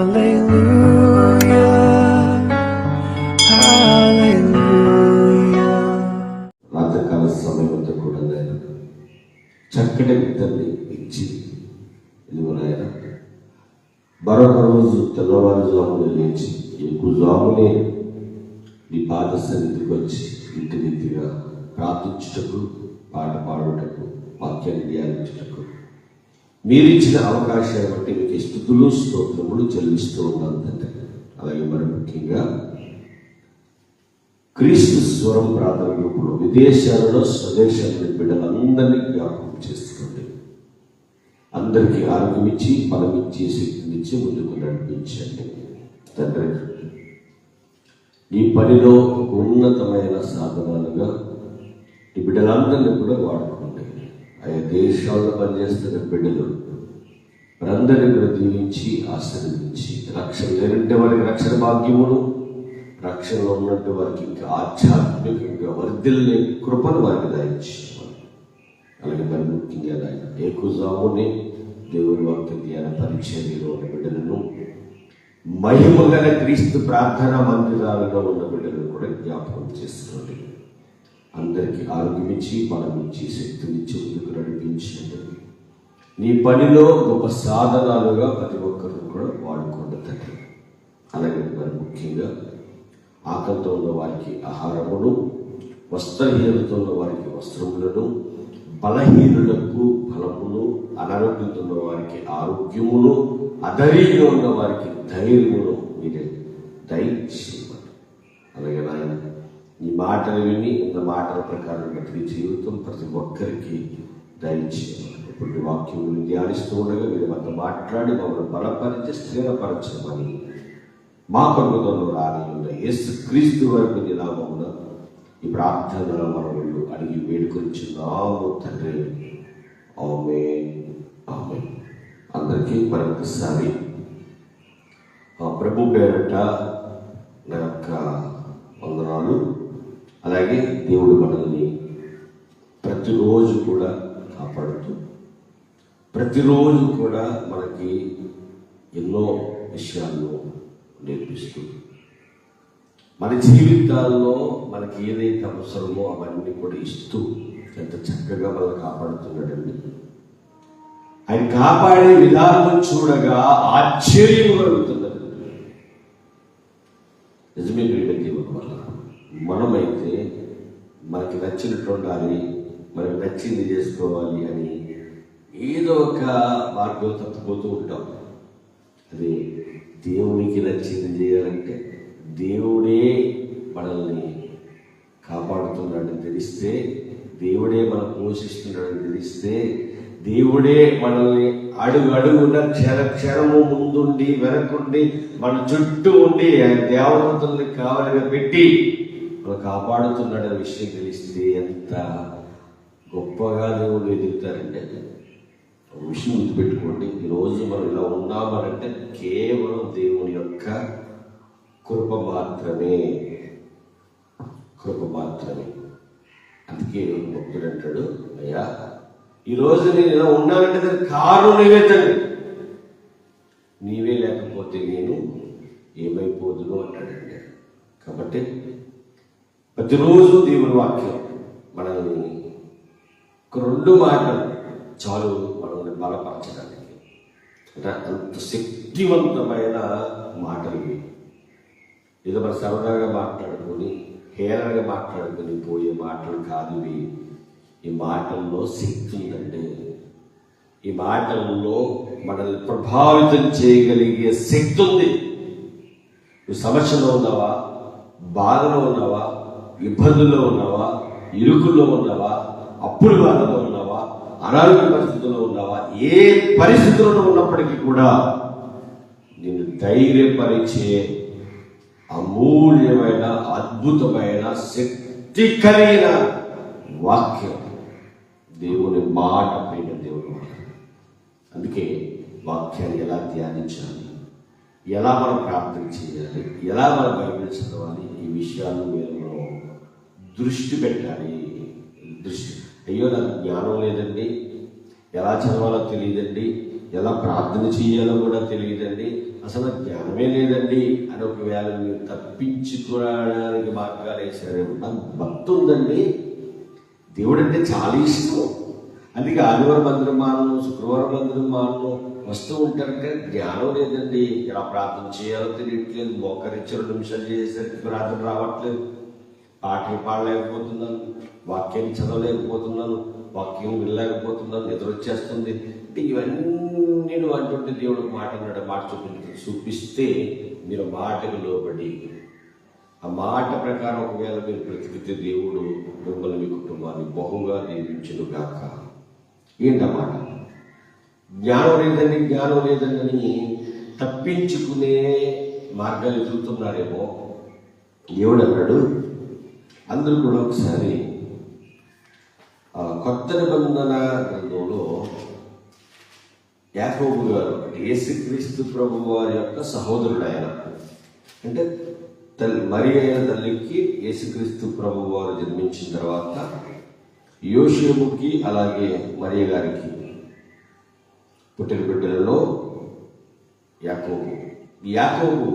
Hallelujah. రాత్రికాల సమయం అంతా కూడా నాయన చక్కటి నిద్రని ఇచ్చి ఇదిగో నాయన మరొక రోజు తెల్లవారుజామున లేచి ఎక్కువ జామునే నీ పాద సన్నిధికి వచ్చి ఇంటి రీతిగా ప్రార్థించుటకు పాట పాడుటకు వాక్యాన్ని ధ్యానించుటకు మీరు ఇచ్చిన అవకాశాన్ని బట్టి మీకు స్థుతులు స్తోత్రములు చెల్లిస్తూ ఉన్నాను తండ్రి. అలాగే మరి ముఖ్యంగా క్రీస్తు స్వరం ప్రార్థన గ్రూపులో విదేశాలలో స్వదేశాలలో బిడ్డలందరినీ జ్ఞాపకం చేస్తుంది అందరికీ ఆరోగ్యం ఇచ్చి బలం ఇచ్చి శక్తినిచ్చి ముందుకు నడిపించండి. తండ్రి ఈ పనిలో ఉన్నతమైన సాధనాలుగా ఈ బిడ్డలందరినీ కూడా వాడుకోండి. ఆయా దేశాల్లో పనిచేస్తున్న బిడ్డలు వారందరినీ కూడా దీవించి ఆశీర్వదించి రక్షణ లేనంటే వారికి రక్షణ భాగ్యమును రక్షణలో ఉన్నట్టు వారికి ఇంకా ఆధ్యాత్మికంగా వర్ధిల్ని కృపను వారికి దాయించి అలాగే మరి ముఖ్యంగా నాయన ఏకుజాముని దేవుని వాక్య ధ్యాన పరిచర్యలో ఉన్న బిడ్డలను మహిమగల క్రీస్తు ప్రార్థనా మందిరాలలో ఉన్న బిడ్డలను కూడా జ్ఞాపకం చేస్తుంది అందరికీ ఆరోగ్యం ఇచ్చి బలం ఇచ్చి శక్తినిచ్చి ముందుకు నడిపించండి నీ పనిలో గొప్ప సాధనాలుగా ప్రతి ఒక్కరు కూడా వాడుకోండి తండ్రి అలాగే మరి ముఖ్యంగా ఆకలితో ఉన్న వారికి ఆహారమును వస్త్రహీనతతో ఉన్న వారికి వస్త్రములను బలహీనులకు బలమును అనారోగ్యంతో ఉన్న వారికి ఆరోగ్యమును అధైర్యంగా ఉన్న వారికి ధైర్యమును మీరే దయచేయమని మాటలు విని ఆ మాటల ప్రకారం ప్రతి జీవితం ప్రతి ఒక్కరికి దయచేయాలి ఇప్పుడు వాక్యం ధ్యానిస్తూ ఉండగా మీరు మనతో మాట్లాడి మమ్మల్ని బలపరిచి స్థిరపరచమని మా కొడుకుతో రాని ఉన్న యేసు క్రీస్తు వరకు నిలామమున ఈ ప్రార్థన మనవులు అడిగి వేడుకొచ్చున్నాము తండ్రి. ఆమె ఆమె అందరికీ మరొకసారి ప్రభు పేరట నా యొక్క వందనాలు. అలాగే దేవుడు మనల్ని ప్రతిరోజు కూడా కాపాడుతూ ప్రతిరోజు కూడా మనకి ఎన్నో విషయాలను నేర్పిస్తుంది మన జీవితాల్లో మనకి ఏదైతే అవసరమో అవన్నీ కూడా ఇస్తూ ఎంత చక్కగా మనల్ని కాపాడుతున్నాడండి. ఆయన కాపాడే విధానం చూడగా ఆశ్చర్యం కలుగుతున్నది నిజమే మనమైతే మనకి నచ్చినట్టు ఉండాలి మనకి నచ్చింది చేసుకోవాలి అని ఏదో ఒక మార్గం తప్పిపోతూ ఉంటాం. అది దేవునికి నచ్చింది చేయాలంటే దేవుడే మనల్ని కాపాడుతున్నాడని తెలిస్తే దేవుడే మనం పోషిస్తున్నాడని తెలిస్తే దేవుడే మనల్ని అడుగు అడుగున క్షణ క్షణము ముందుండి వెనకుండి మన చుట్టూ ఉండి ఆయన దేవతల్ని కావాలిగా పెట్టి మనం కాపాడుతున్నాడనే విషయం తెలిస్తే ఎంత గొప్పగా దేవుడు ఎదుగుతారంటే ఒక విషయం గుర్తుపెట్టుకోండి. ఈరోజు మనం ఇలా ఉన్నామనంటే కేవలం దేవుని యొక్క కృప మాత్రమే. కృప మాత్రమే. అందుకే భక్తుడు అంటాడు అయ్యా ఈరోజు నేను ఇలా ఉన్నానంటే దానికి కారణం నీవే తండ్రి నీవే లేకపోతే నేను ఏమైపోదును? అంటాడండి కాబట్టి ప్రతిరోజు దేవుని వాక్యం మనల్ని ఒక రెండు మాటలు చాలు మనల్ని బలపరచడానికి. అంటే అంత శక్తివంతమైన మాటలు ఏదో మన సరదాగా మాట్లాడుకొని హేరగా మాట్లాడుకొని పోయే మాటలు కాదు ఇవి. ఈ మాటల్లో శక్తి ఉందండి ఈ మాటల్లో మనల్ని ప్రభావితం చేయగలిగే శక్తి ఉంది. నువ్వు సమస్యలో ఉన్నావా? బాధలో ఉన్నావా? ఇబ్బందుల్లో ఉన్నావా ఇరుకుల్లో ఉన్నావా అప్పుల బాధలో ఉన్నావా అనారోగ్య పరిస్థితుల్లో ఉన్నావా ఏ పరిస్థితుల్లో ఉన్నప్పటికీ కూడా నేను ధైర్యపరిచే అమూల్యమైన అద్భుతమైన శక్తి కలిగిన వాక్యం దేవుని మాట పైన దేవుని మాట అందుకే వాక్యాన్ని ఎలా ధ్యానించాలి? ఎలా మనం ప్రార్థన చేయాలి? ఎలా మనం బైబిల్ చదవాలి? ఈ విషయాలు మీరు దృష్టి పెట్టాలి. దృష్టి. అయ్యో నాకు జ్ఞానం లేదండి. ఎలా చదవాలో తెలియదండి. ఎలా ప్రార్థన చేయాలో కూడా తెలియదండి. అసలు జ్ఞానమే లేదండి అని ఒకవేళ మీరు తప్పించుకోవడానికి మార్గాలు వేశారేమో నాకు భక్తి ఉందండి. దేవుడు అంటే చాలా ఇష్టం. అందుకే ఆదివారం మందిరం మాను శుక్రవారం మందిరం మాను వస్తూ ఉంటారు కానీ జ్ఞానం లేదండి. ఎలా ప్రార్థన చేయాలో తెలియట్లేదు. మోకరించి రెండు నిమిషాలు చేసేసరికి ప్రార్థన రావట్లేదు. పాటలు పాడలేకపోతున్నాను వాక్యం చదవలేకపోతున్నాను వాక్యం వినలేకపోతున్నాను ఎదురొచ్చేస్తుంది అంటే ఇవన్నీ అటువంటి దేవుడు మాట అన్నాడు మాట చూపించి చూపిస్తే మీరు మాటకు లోబడి ఆ మాట ప్రకారం ఒకవేళ మీరు బ్రతికితే దేవుడు మిమ్మల్ని మీ కుటుంబాన్ని బహుగా దీవించను గాక ఏంటన్నమాట జ్ఞానం లేదని జ్ఞానం లేదని తప్పించుకునే మార్గాలు ఎదుగుతున్నారేమో. దేవుడు అన్నాడు అందరూ కూడా ఒకసారి కొత్త నిబంధన గ్రంథంలో యాకోబు గారు యేసుక్రీస్తు ప్రభు వారి యొక్క సహోదరుడు ఆయన. అంటే తల్లి మరి అయిన తల్లికి యేసుక్రీస్తు ప్రభు వారు జన్మించిన తర్వాత యోషేముకి అలాగే మరియ గారికి పుట్టిన బిడ్డలలో యాకోబు. యాకోబు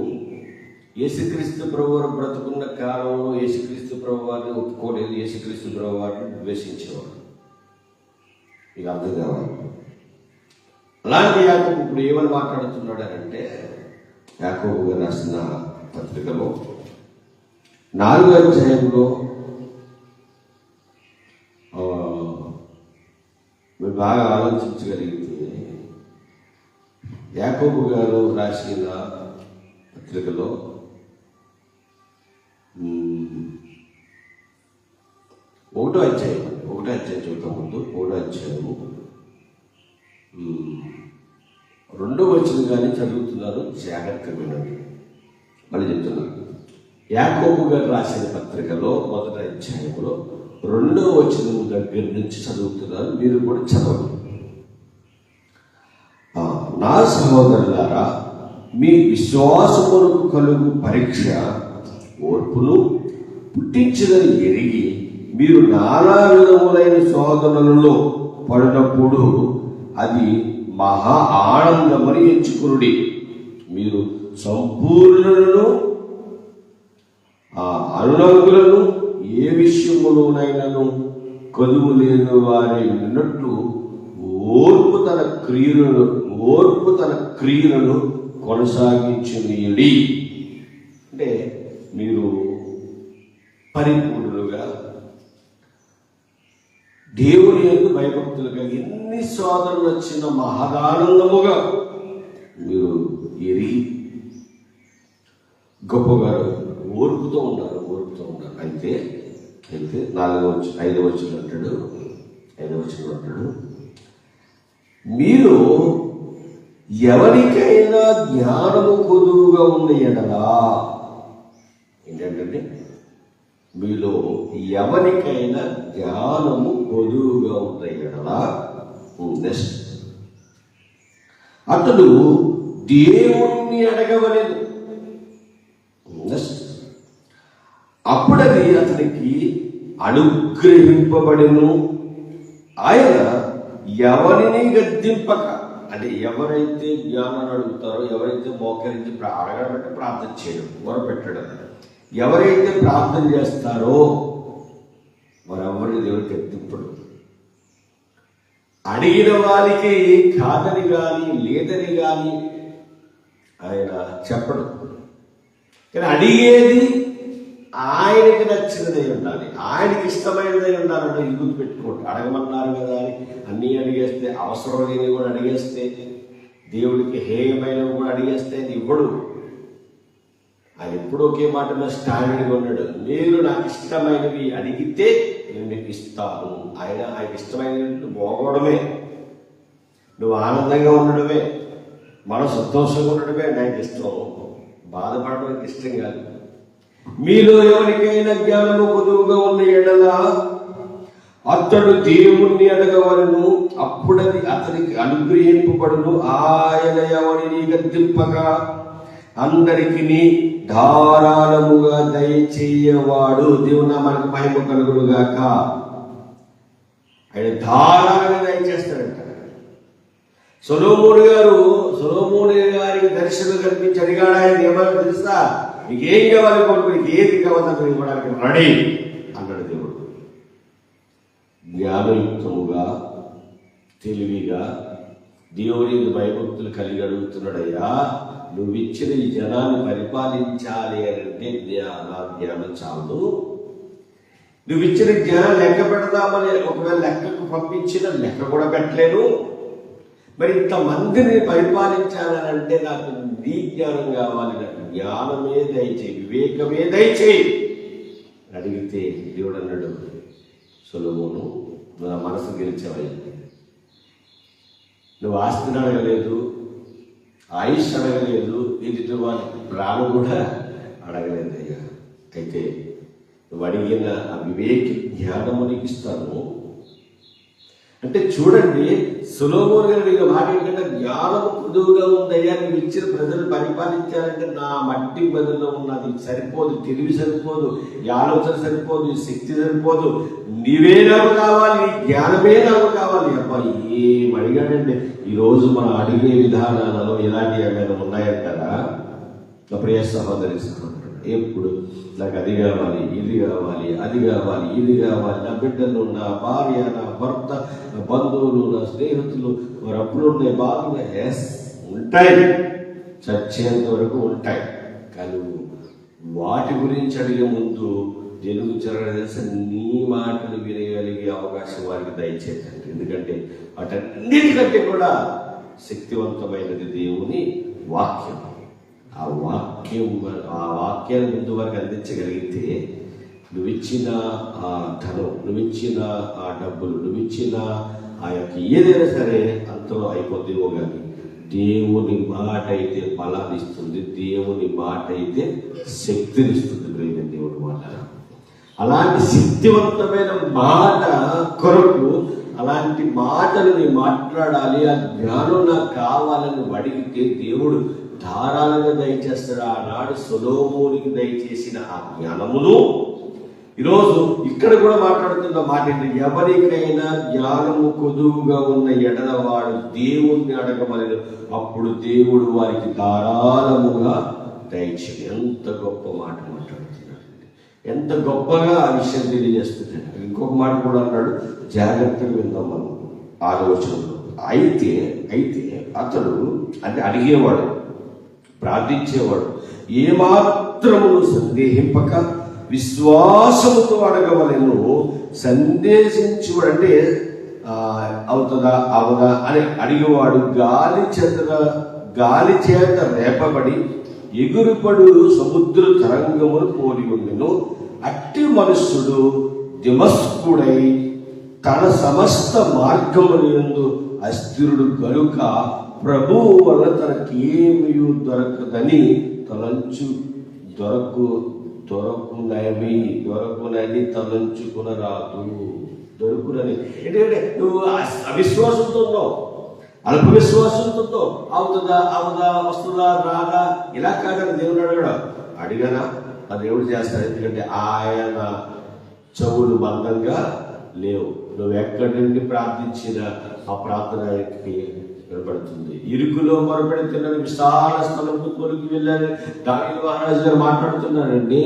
యేసుక్రీస్తు ప్రభు వారు బ్రతుకున్న కాలంలో యేసుక్రీస్తు ప్రభు వారిని ఒప్పుకోలేదు యేసుక్రీస్తు ప్రభు వారిని ద్వేషించేవాడు ఇక అర్థం కావాలి. అలాంటి యాకోబు ఇప్పుడు ఏమని మాట్లాడుతున్నాడు అంటే యాకోబు గారు రాసిన పత్రికలో నాలుగో అధ్యాయంలో మీరు బాగా ఆలోచించగలిగితే యాకోబు గారు రాసిన పత్రికలో ఒకటో అధ్యాయం ఒకటో అధ్యాయం చూద్దాం ముందు. ఒకటో అధ్యాయము. రెండో వచ్చిన కానీ చదువుతున్నారు. జాగ్రత్త వినండి మళ్ళీ చెప్తున్నాను యాకోబు గారు రాసిన పత్రికలో మొదటి అధ్యాయంలో రెండో వచనం దగ్గర నుంచి చదువుతున్నారు. మీరు కూడా చదవండి. నా సహోదరులారా మీ విశ్వాసములకు కలుగు పరీక్ష ఓర్పును పుట్టించదని ఎరిగి మీరు నానా విధములైన శోధనలలో పడినప్పుడు అది మహా ఆనందమని ఎంచుకునుడి. మీరు సంపూర్ణులను ఆ అనురంగులను ఏ విషయములోనైనాను కొదువు లేని వారి ఉన్నట్టు ఓర్పు తన క్రియలను ఓర్పు తన క్రియలను కొనసాగించనీయడి అంటే మీరు పరిపూర్ణులుగా దేవుని యొక్క భయభక్తులుగా ఎన్ని శోధనలు మహదానందముగా మీరు ఎరిగి గొప్పగారు ఓర్పుతో ఉన్నారు ఓర్పుతో ఉన్నారు. అయితే అయితే నాలుగో వచ్చి ఐదవ వచ్చిన అంటాడు ఐదవ వచ్చిన అంటాడు మీరు ఎవరికైనా జ్ఞానము కొదువుగా ఉన్న ఎడలా ఏంటంటే మీలో ఎవరికైనా జ్ఞానము కొదువుగా ఉన్న ఎడలా నెక్స్ట్ అతడు దేవుణ్ణి అడగవలేదు. నెక్స్ట్ అప్పుడది అతనికి అనుగ్రహింపబడిను. ఆయన ఎవరిని గద్దింపక అంటే ఎవరైతే జ్ఞానాన్ని అడుగుతారో ఎవరైతే మోకరించి అడగడం ప్రార్థన చేయడం మొరపెట్టడం. ఎవరైతే ప్రార్థన చేస్తారో వారెవరిని దేవుడికి ఎత్తింపడు అడిగిన వారికి కాదని కానీ లేదని కానీ ఆయన చెప్పడు. కానీ అడిగేది ఆయనకి నచ్చినదై ఉండాలి. ఆయనకి ఇష్టమైనదై ఉండాలంటే ఇల్లు పెట్టుకోండి అడగమన్నారు కదా అని అన్నీ అడిగేస్తే అవసరం లేని కూడా అడిగేస్తే దేవుడికి హేయమైనవి కూడా అడిగేస్తే అది ఇవ్వడు. ఆయన ఎప్పుడు ఒకే మాట మీద స్టాండర్డ్గా ఉన్నాడు నేను నాకు ఇష్టమైనవి అడిగితే నేను నీకు ఇస్తాను. ఆయన ఆయనకి ఇష్టమైన పోగొడమే నువ్వు ఆనందంగా ఉండడమే. మనం సంతోషంగా ఉండడమే నాకు ఇష్టం. బాధపడడం నాకు ఇష్టం కాదు. మీలో ఎవరికైనా జ్ఞానము పొదువుగా ఉన్న ఎడల అతడు దేవుణ్ణి అడగవలను. అప్పుడది అతనికి అనుగ్రహింపబడును. ఆయన ఎవరిని గద్దింపగా అందరికి ధారాళముగా దయచేయవాడు. దేవుని మనకు మహిమ కలుగునుగాక. ఆయన ధారాళంగా దయచేస్తాడంట. సొలోమోని గారు సొలోమోని గారికి దర్శనం కల్పించి అడిగాడు ఆయన ఏమని తెలుసా? నీకేం కావాలి కొడుకు? నీకు ఏది కావాలి ఇవ్వడానికి రెడీ అన్నాడు దేవుడు. జ్ఞానయుక్తముగా తెలివిగా దేవుడి భయభక్తులు కలిగి అడుగుతున్నాడయ్యా? నువ్వు ఇచ్చిన ఈ జనాన్ని పరిపాలించాలి అని అంటే అలా నా జ్ఞానం చాలు. నువ్వు ఇచ్చిన జ్ఞానం లెక్క పెడదామని ఒకవేళ లెక్కకు పంపించిన లెక్క కూడా పెట్టలేను. మరి ఇంతమందిని పరిపాలించాలని అంటే నాకు నీ జ్ఞానం కావాలి నాకు జ్ఞానమే దయచేయి వివేకమే దయచేయి అని అడిగితే దేవుడు అన్నాడు సొలమోను నా మనసు గెలిచావయ్యా. నువ్వు ఆస్తి అడగలేదు ఆయుష్ అడగలేదు ఎదుటి వారి ప్రాణం కూడా అడగలేదు అయ్యా. అయితే నువ్వు అడిగిన ఆ వివేక జ్ఞానమునికి ఇస్తాను అంటే చూడండి సులోమోన్ గారు ఇక మాట కంటే జ్ఞానం పొదువుగా ఉందయ్యా నువ్వు ఇచ్చిన ప్రజలు పరిపాలించాలంటే నా మట్టి బదులో ఉన్నది సరిపోదు తెలివి సరిపోదు ఈ ఆలోచన సరిపోదు ఈ శక్తి సరిపోదు. నీవే నాకు కావాలి జ్ఞానమే నాకు కావాలి. అబ్బా ఏం అడిగాడండి? ఈ రోజు మనం అడిగే విధానాలలో ఇలాంటి ఏమైనా ఉన్నాయంటారా ప్రియ సహోదరి సహోదరు ఎప్పుడు? నాకు అది కావాలి ఇది కావాలి అది కావాలి ఇది కావాలి. నా బిడ్డలు నా భార్య నా భర్త నా బంధువులు నా స్నేహితులు మరి అప్పుడు ఉండే బాగున్నాయి ఎస్ ఉంటాయి. చచ్చేంత వరకు ఉంటాయి. కానీ వాటి గురించి అడిగే ముందు జనుగు జరగడం నీ మాటలు వినగలిగే అవకాశం వారికి దయచేయండి. ఎందుకంటే వాటన్నిటికంటే కూడా శక్తివంతమైనది దేవుని వాక్యం. ఆ వాక్యం ఆ వాక్యాన్ని ముందు వరకు అందించగలిగితే నువ్విచ్చిన ఆ ధనం నువ్విచ్చిన ఆ డబ్బులు నువ్విచ్చిన ఆ యొక్క ఏదైనా సరే అంతలో అయిపోతేమో కానీ దేవుని మాట అయితే బలాన్నిస్తుంది దేవుని మాట అయితే శక్తినిస్తుంది ప్రేమ దేవుని మాట అలాంటి శక్తివంతమైన మాట కొరకు అలాంటి మాటలు నేను మాట్లాడాలి ఆ జ్ఞానం నాకు కావాలని అడిగితే దేవుడు ధారాళంగా దయచేస్తాడు. ఆనాడు సొలోమోనికి దయచేసిన ఆ జ్ఞానమును ఈరోజు ఇక్కడ కూడా మాట్లాడుతున్న మాట ఏంటి? ఎవరికైనా జ్ఞానము కొదువుగా ఉన్న ఎడలవాడు దేవుణ్ణి అడగమని అప్పుడు దేవుడు వారికి ధారాళముగా దయచేది ఎంత గొప్ప మాట. ఎంత గొప్పగా ఆ విషయం తెలియజేస్తున్నాడు ఇంకొక మాట కూడా అన్నాడు జాగ్రత్తగా విందాం మనం ఆలోచనలో. అయితే అయితే అతడు అంటే అడిగేవాడు ప్రార్థించేవాడు ఏమాత్రము సందేహింపక విశ్వాసముతో అడగవలను సందేశించువాడు అంటే అవుతుందా అవదా అని అడిగేవాడు గాలి చేత గాలి చేత రేపబడి ఎగురుపడు సముద్ర తరంగమును పోలి ఉండెను అట్టి మనుష్యుడు దిమస్కుడై తన సమస్త మార్గములందు అస్థిరుడు గనుక ప్రభువు వల్ల తనకేమీ దొరకదని తలంచు దొరకు దొరకునవి దొరకునని తలంచుకునరాదు. దొరుకునని. ఎందుకంటే నువ్వు అవిశ్వాసంతో ఉన్నావు. అల్ప విశ్వాసంతో అవుతుందా అవుదా వస్తుందా రాదా? ఇలా కాదని దేవుడు అడగడా? అడిగానా? ఆ దేవుడు చేస్తాడు ఎందుకంటే ఆయన చెవులు బంధంగా లేవు. నువ్వు ఎక్కడి నుండి ప్రార్థించిన ఆ ప్రార్థనకి ఆయనకి వినపడుతుంది. ఇరుకులో మొరపెడుతున్న విశాల స్థలంకు తొలికి వెళ్ళారు. దాని మహారాజు గారు మాట్లాడుతున్నారండి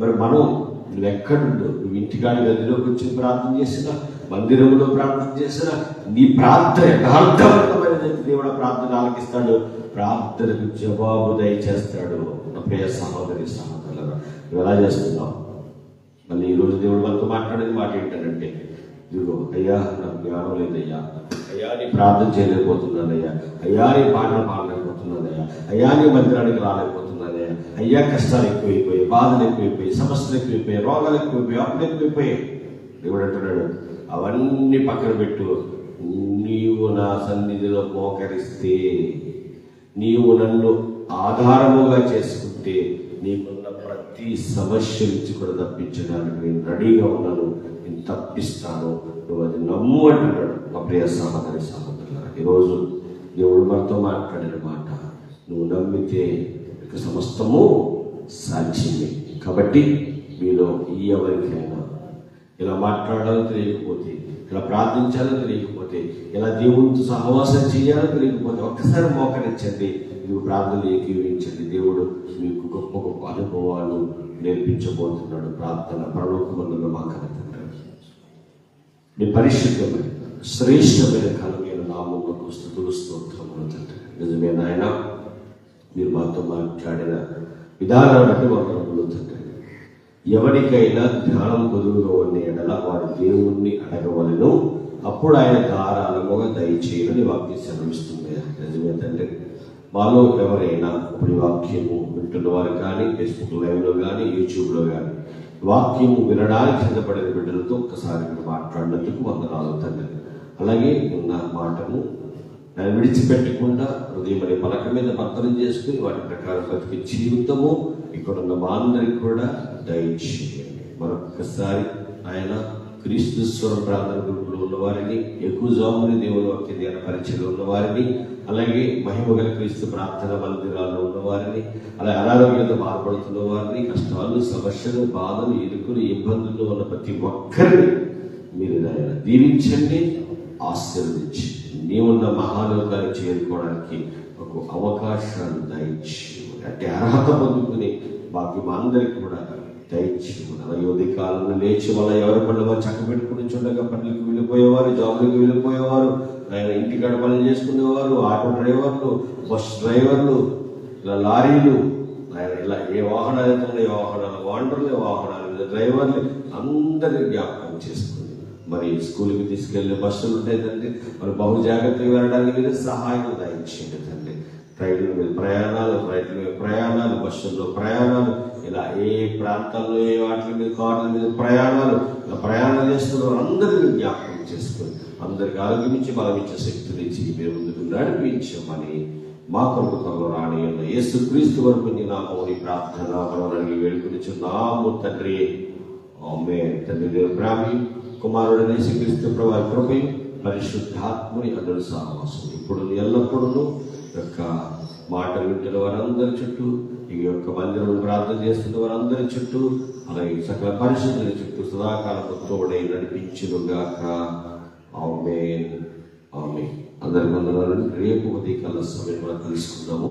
మరి మనం నువ్వు ఎక్కడుండు నువ్వు ఇంటికాడి గదిలోకి వచ్చి ప్రార్థన చేసినా మందిరంలో ప్రార్థన చేసినా నీ ప్రార్థన యథార్థవంతమైనదైతే దేవుడు ప్రార్థన ఆలకిస్తాడు. ప్రార్థనకు జవాబు దయచేస్తాడు నా ప్రియ సహోదరి సహోదరుల నువ్వు ఎలా చేస్తున్నావు? మళ్ళీ ఈ రోజు దేవుడు మనతో మాట్లాడేది మాట ఏంటంటే ఇదిగో అయ్యా నాకు జ్ఞానం లేదయ్యా. అయ్యా నీ ప్రార్థన చేయలేకపోతున్నానయ్యా. అయ్యా నీ పాటలు పాడలేకపోతున్నానయ్యా. అయ్యా నీ మందిరానికి రాలేకపోతున్నానయ్యా. అయ్యా కష్టాలు ఎక్కువైపోయి బాధలు ఎక్కువైపోయి సమస్యలు ఎక్కువైపోయి రోగాలు ఎక్కువైపోయి అప్పులు ఎక్కువైపోయాయి. దేవుడు అంటున్నాడు అవన్నీ పక్కన పెట్టు. నీవు నా సన్నిధిలో మోకరిస్తే నీవు నన్ను ఆధారముగా చేసుకుంటే నీకున్న ప్రతి సమస్య నుంచి కూడా తప్పించడానికి నేను రెడీగా ఉన్నాను. నేను తప్పిస్తాను. నువ్వు అది నమ్ము అంటున్నాడు మా ప్రియ సహోదరి సహోదరులారా. ఈరోజు దేవుడు మనతో మాట్లాడిన మాట నువ్వు నమ్మితే ఇక సమస్తము సాధ్యమే. కాబట్టి మీలో ఈ ఎవరికైనా ఇలా మాట్లాడాలో తెలియకపోతే ఇలా ప్రార్థించాలో తెలియకపోతే లేకపోతే ఇలా దేవునితో సహవాసం చేయాలో తెలియకపోతే ఒక్కసారి మోకరించండి. మీకు ప్రార్థన ఏకీవించండి దేవుడు మీకు గొప్ప గొప్ప అనుభవాలు నేర్పించబోతున్నాడు. ప్రార్థన పరలోకమందులో మా కనతండ్రి పరిశుద్ధమైన శ్రేష్టమైన కలమైన నామకు స్థుతులు స్తోత్రములు తండ్రి. నిజమే నాయన మీరు మాతో మాట్లాడిన విధానాన్ని వందరములు తండ్రి. ఎవరికైనా ధ్యానం కుదురుగా ఉన్న ఎడల వారి దేవుణ్ణి అడగవలను. అప్పుడు ఆయన ధారాళముగా దయచేయని వాక్యం సెలవిస్తుంది నిజమే తండ్రి మాలో ఎవరైనా ఇప్పుడు వాక్యము వింటున్న వారు కానీ ఫేస్బుక్ లైవ్లో కానీ యూట్యూబ్లో కానీ వాక్యము వినడానికి సిద్ధపడిన బిడ్డలతో ఒక్కసారి మాట్లాడినందుకు వందనాలు తండ్రి. అలాగే ఉన్న మాటను దాన్ని విడిచిపెట్టకుండా హృదయం అనే పలక మీద భర్తనం చేసుకుని వాటి ప్రకారం బతికే జీవితము ఇక్కడ ఉన్న మా అందరికి కూడా దయచేయండి. మరొకసారి ఆయన క్రీస్తు స్వర ప్రార్థన గ్రూపులో ఉన్నవారిని ఎక్కువ జాముని దేవుని వాక్య ధ్యాన పరిచయలో ఉన్నవారిని అలాగే మహిమ గల క్రీస్తు ప్రార్థన మందిరాల్లో ఉన్నవారిని అలా అలాగే అనారోగ్యంతో బాధపడుతున్న వారిని కష్టాలు సమస్యలు బాధలు ఎదుర్కొని ఇబ్బందులు ఉన్న ప్రతి ఒక్కరిని మీరు నాయన దీవించండి ఆశీర్వదించి నీవున్న మహాలోకాన్ని చేరుకోవడానికి ఒక అవకాశాన్ని దయచి అంటే అర్హత పొందుకుని బాకీ మా అందరికి కూడా దయచి అలాగే కాలంలో లేచి వాళ్ళ ఎవరి పనులు చక్క పెట్టుకుని చూడగా పనులకు వెళ్ళిపోయేవారు జాబులకు వెళ్ళిపోయేవారు ఆయన ఇంటికాడ పనులు చేసుకునేవారు ఆటో డ్రైవర్లు బస్ డ్రైవర్లు ఇలా లారీలు ఆయన ఇలా ఏ వాహనాలు అయితే ఏ వాహనాలు వాండర్లు వాహనాలు డ్రైవర్లు అందరి జ్ఞాపకం చేసుకుని మరి స్కూల్కి తీసుకెళ్ళే బస్సులు ఉంటాయి తండ్రి మరి బహు జాగ్రత్తగా వెళ్ళడానికి సహాయం దయచేయండి తండ్రి. రైలు మీద ప్రయాణాలు రైతుల మీద ప్రయాణాలు బస్సుల్లో ప్రయాణాలు ఇలా ఏ ప్రాంతాల్లో ఏ వాటి మీద కార్ల మీద ప్రయాణాలు ఇలా ప్రయాణాలు చేస్తున్న అందరినీ జ్ఞాపకం చేసుకొని అందరికి ఆరోగ్యమించి ఇచ్చి శక్తి ఇచ్చే శక్తులు ఇచ్చి ముందుకు నడిపించమని మా కొరకు రాణి రాని ఉన్న యేసు క్రీస్తు వరకు నీ నామని ప్రార్థన అడిగి వేడుకునిచున్నాము తండ్రి. ఆమె తండ్రి దేవుని బ్రాహ్మి కుమారుడనే శ్రీక్రీస్తు ప్రభావి కృపై పరిశుద్ధాత్ముని అందరు సహవాసం ఇప్పుడు ఎల్లప్పుడూ యొక్క మాట వింటున్న వారందరి చుట్టూ ఈ యొక్క మందిరం ప్రార్థన చేస్తున్న వారందరి చుట్టూ అలాగే సకల పరిశుద్ధుల చుట్టూ సదాకాలపు తోడై నడిపించునుగాక. ఆమె ఆమె అందరి మందరాలను రేపు ఉదయకాల కల్లా సమయం మనం తెలుసుకుందాము.